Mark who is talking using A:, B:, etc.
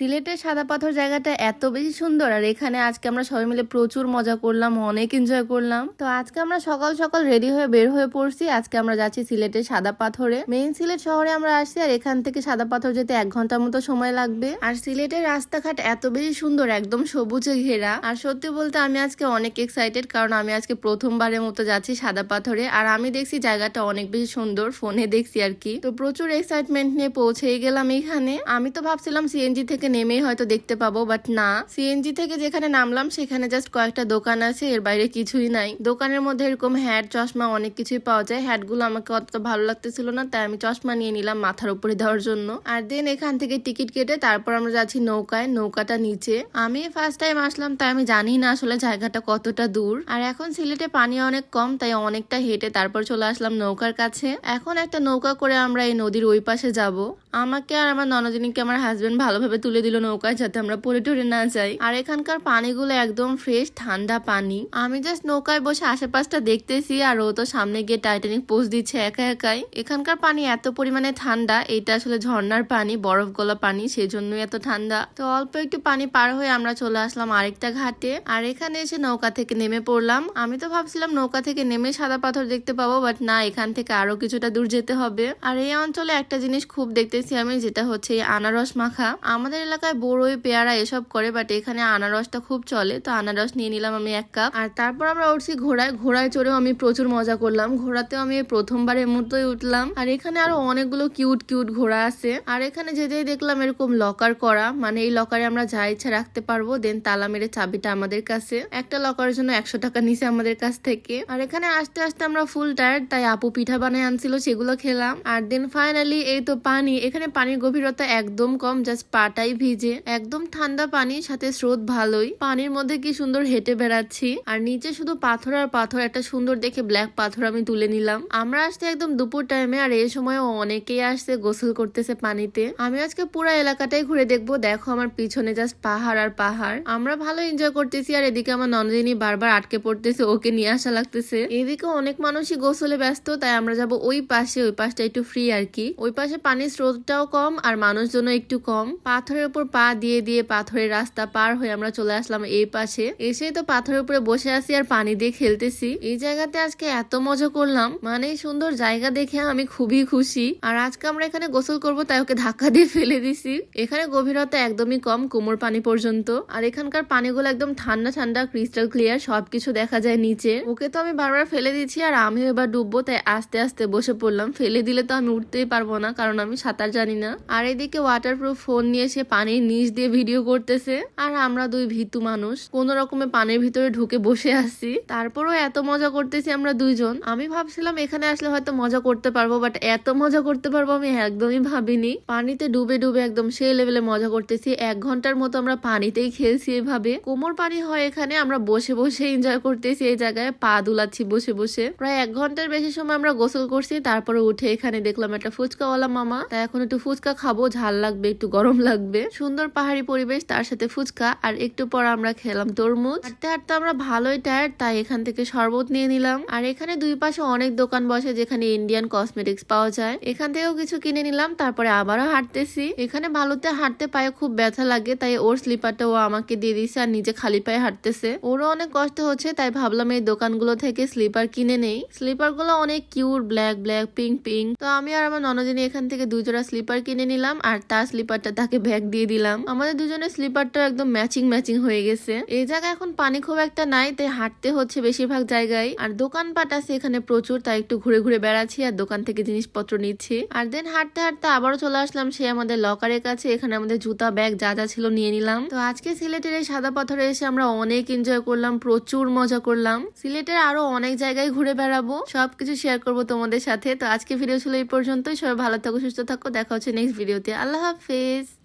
A: সিলেটের সাদা পাথর জায়গাটা এত বেশি সুন্দর, আর এখানে আজকে আমরা সবাই মিলে প্রচুর মজা করলাম, অনেক এনজয় করলাম। তো আজকে আমরা সকাল সকাল রেডি হয়ে বের হয়ে পড়ছি। আজকে আমরা যাচ্ছি সিলেটের সাদা পাথরে। মেইন সিলেট শহরে আমরা আসছি, আর এখান থেকে সাদা পাথর যেতে এক ঘণ্টার মতো সময় লাগবে। আর সিলেটের রাস্তাঘাট এত বেশি সুন্দর, একদম সবুজে ঘেরা। আর সত্যি বলতে আমি আজকে অনেক এক্সাইটেড কারণ আমি আজকে প্রথমবারের মতো যাচ্ছি সাদা পাথরে। আর আমি দেখছি জায়গাটা অনেক বেশি সুন্দর, ফোনে দেখছি আর কি। তো প্রচুর এক্সাইটমেন্ট নিয়ে পৌঁছেই গেলাম এখানে। আমি তো ভাবছিলাম সিএনজি থেকে নেমেই হয়তো দেখতে পাবো বাট না। সিএনজি থেকে যেখানে নামলাম, সেখানে জাস্ট কয়েকটা দোকান আছে, এর বাইরে কিছুই নাই। দোকানের মধ্যে এরকম হ্যাট চশমা অনেক কিছুই পাওয়া যায়। হ্যাটগুলো আমাকে অতটা ভালো লাগতেছিল না, তাই আমি চশমা নিয়ে নিলাম মাথার উপরে দেওয়ার জন্য। আর দেন এখান থেকে টিকিট কেটে তারপর আমরা যাচ্ছি নৌকায়, নৌকাটা নিচে। আমি ফার্স্ট টাইম আসলাম, তাই আমি জানি না আসলে জায়গাটা কতটা দূর। আর এখন সিলেটে পানি অনেক কম, তাই অনেকটা হেঁটে তারপর চলে আসলাম নৌকার কাছে। এখন একটা নৌকা করে আমরা এই নদীর ওই পাশে যাব। আমাকে আর আমার ননদিনীকে, আমার হাজবেন্ড ভালোভাবে তুলে দিল নৌকায় যাতে আমরা পড়ে টরে না যাই। আর এখানকার পানিগুলো একদম ফ্রেশ ঠান্ডা পানি। আমি জাস্ট নৌকায় বসে আশেপাশটা দেখতেছি আর ও তো সামনে গিয়ে টাইটানিক পোজ দিচ্ছে একা একাই। এখানকার পানি এত পরিমাণে ঠান্ডা, এটা আসলে ঝর্ণার পানি বরফ গলা পানি সেই জন্যই এত ঠান্ডা। তো অল্প একটু পানি পার হয়ে আমরা চলে আসলাম আরেকটা ঘাটে। আর এখানে এসে নৌকা থেকে নেমে পড়লাম। আমি তো ভাবছিলাম নৌকা থেকে নেমে সাদা পাথর দেখতে পাবো বাট না, এখান থেকে আরও কিছুটা দূর যেতে হবে। আর এই অঞ্চলে একটা জিনিস খুব দেখতেছি আমি, যেটা হচ্ছে আনারস মাখা। আমাদের এলাকায় বড়ই পেয়ারা এসব করে বাট এখানে আনারসটা খুব চলে। তো আনারস নিয়ে নিলাম আমি এক কাপ আর তারপর আমরা উঠছি ঘোড়ায়। ঘোড়ায় চড়েও আমি প্রচুর মজা করলাম। ঘোড়াতেও আমি প্রথমবারের মতোই উঠলাম। আর এখানে আরও অনেকগুলো কিউট কিউট ঘোড়া আছে। আর এখানে যেতেই দেখলাম এরকম লকার করা। মানে এই লকারে আমরা যা ইচ্ছা রাখতে পারব। দেন তালা মেরে চাবিটা আমাদের কাছে। একটা লকারের জন্য একশো টাকা নিছে আমাদের কাছ থেকে। আর এখানে আসতে আসতে আমরা ফুল টায়ার্ড তাই আপু পিঠা বানায় আনছিল, সেগুলো খেলাম। আর দেন ফাইনালি এই তো পানি। এখানে পানির গভীরতা একদম কম জাস্ট পাটাই ভিজে একদম ঠান্ডা পানি সাথে স্রোত ভালোই। পানির মধ্যে কি সুন্দর হেঁটে বেড়াচ্ছি। আর নিচে শুধু পাথর আর পাথর, একটা সুন্দর দেখে ব্ল্যাক পাথর আমি তুলে নিলাম। আমরা আসতে একদম দুপুর টাইমে আর এই সময় অনেকেই আসছে গোসল করতেছে পানিতে। আমি আজকে পুরো এলাকাটাই ঘুরে দেখব। দেখো আমার পিছনে জাস্ট পাহাড় আর পাহাড়। আমরা ভালো এনজয় করতেছি আর এদিকে আমার ননদিনী বারবার আটকে পড়তেছে, ওকে নিয়ে আসা লাগতেছে। এদিকে অনেক মানুষই গোসলে ব্যস্ত, তাই আমরা যাব ওই পাশে, ওই পাশটা একটু ফ্রি আর কি। ওই পাশে পানির স্রোতটাও কম আর মানুষজন একটু কম। পাথরের উপর পা দিয়ে দিয়ে পাথরের রাস্তা পার হয়ে আমরা চলে আসলাম এই পাশে। এসে তো পাথরের উপরে বসে আছি আর পানি দিয়ে খেলতেছি। এই জায়গাতে আজকে এত মজা করলাম। মানে সুন্দর জায়গা দেখে আমি খুবই খুশি। আর আজকে আমরা এখানে গোসল করব, তাই ওকে ধাক্কা দিয়ে ফেলে দিছি। এখানে গভীরতা একদমই কম, কোমর পানি পর্যন্ত। আর এখানকার পানিগুলো একদম ঠান্ডা ঠান্ডা, ক্রিস্টাল ক্লিয়ার, সবকিছু দেখা যায় নিচে। ওকে তো আমি বারবার ফেলে দিচ্ছি আর আমিও এবার ডুববো, তাই আস্তে আস্তে বসে পড়লাম। ফেলে দিলে তো আমি উঠতেই পারব না, কারণ আমি সাঁতার জানি না। আর এদিকে ওয়াটারপ্রুফ ফোন নিয়ে সে পানির নিচ দিয়ে ভিডিও করতেছে। আর আমরা দুই ভীতু মানুষ, কোন রকমে পানির ভিতরে ঢুকে বসে আছি। তারপরও এত মজা করতেছি আমরা দুইজন। আমি ভাবছিলাম এখানে আসলে হয়তো মজা করতে পারব বাট এত মজা করতে পারব আমি একদমই ভাবিনি। পানিতে ডুবে ডুবে একদম সেই লেভেলে মজা করতেছি। এক ঘণ্টার মতো আমরা পানিতেই খেলছি এভাবে। কোমর পানি হয় এখানে, আমরা বসে বসে এনজয় করতেছি এই জায়গায়। পা দুলাচ্ছি বসে বসে। প্রায় এক ঘণ্টার বেশি সময় আমরা গোসল করছি, তারপরে উঠে এখানে দেখলাম একটা ফুচকাওয়ালা মামা। তাই এখন একটু ফুচকা খাব, ঝাল লাগবে, একটু গরম লাগবে। সুন্দর পাহাড়ি পরিবেশ, তার সাথে ফুচকা আর একটু পর আমরা খেলাম তরমুজ। হাঁটতে হাঁটতে আমরা ভালোই টায়ার্ড তাই এখান থেকে শরবত নিয়ে নিলাম। আর এখানে দুই পাশে অনেক দোকান বসে যেখানে ইন্ডিয়ান কসমেটিক্স পাওয়া যায়। এখান থেকেও কিছু কিনে নিলাম, তারপরে আবারও হাঁটতেছি। এখানে ভালোতে হাঁটতে পায়ে খুব ব্যথা লাগে, তাই ওর স্লিপারটা ও আমাকে দিয়ে দিছে আর নিজে খালি পায়ে হাঁটতেছে। ওরও অনেক কষ্ট হচ্ছে, তাই ভাবলাম এই দোকানগুলো থেকে স্লিপার কিনে নেই। স্লিপারগুলো অনেক cute black black pink pink তো আমি আর আমার ননদিনী এখান থেকে দুজোড়া স্লিপার কিনে নিলাম, আর তার স্লিপারটা তাকে ব্যাগ দিয়ে দিলাম। আমাদের দুজনের স্লিপারটা একদম ম্যাচিং ম্যাচিং হয়ে গেছে। এই জায়গায় এখন পানি খুব একটা নাই, তাই হাঁটতে হচ্ছে বেশিরভাগ জায়গায়। আর দোকানপাট আছে এখানে প্রচুর, তাই একটু ঘুরে ঘুরে বেড়াচ্ছি আর দোকান থেকে জিনিসপত্র নিচ্ছি। আর দেন হাঁটতে হাঁটতে আবারও চলে আসলাম সে আমাদের লকারের কাছে। এখানে আমাদের জুতা, ব্যাগ যা যা ছিল নিয়ে নিলাম। তো আজকে সিলেটের এই সাদা পাথরে এসে আমরা অনেক এনজয় করলাম, প্রচুর মজা করলাম। সিলেটের আরও অনেক জায়গায় ঘুরে বেড়াবো, সবকিছু শেয়ার করব তোমাদের সাথে। তো আজকে ভিডিও ছিল এই পর্যন্তই। সবাই ভালো থাকো, সুস্থ থাকো। দেখা হচ্ছে নেক্সট ভিডিওতে আল্লাহ হাফেজ।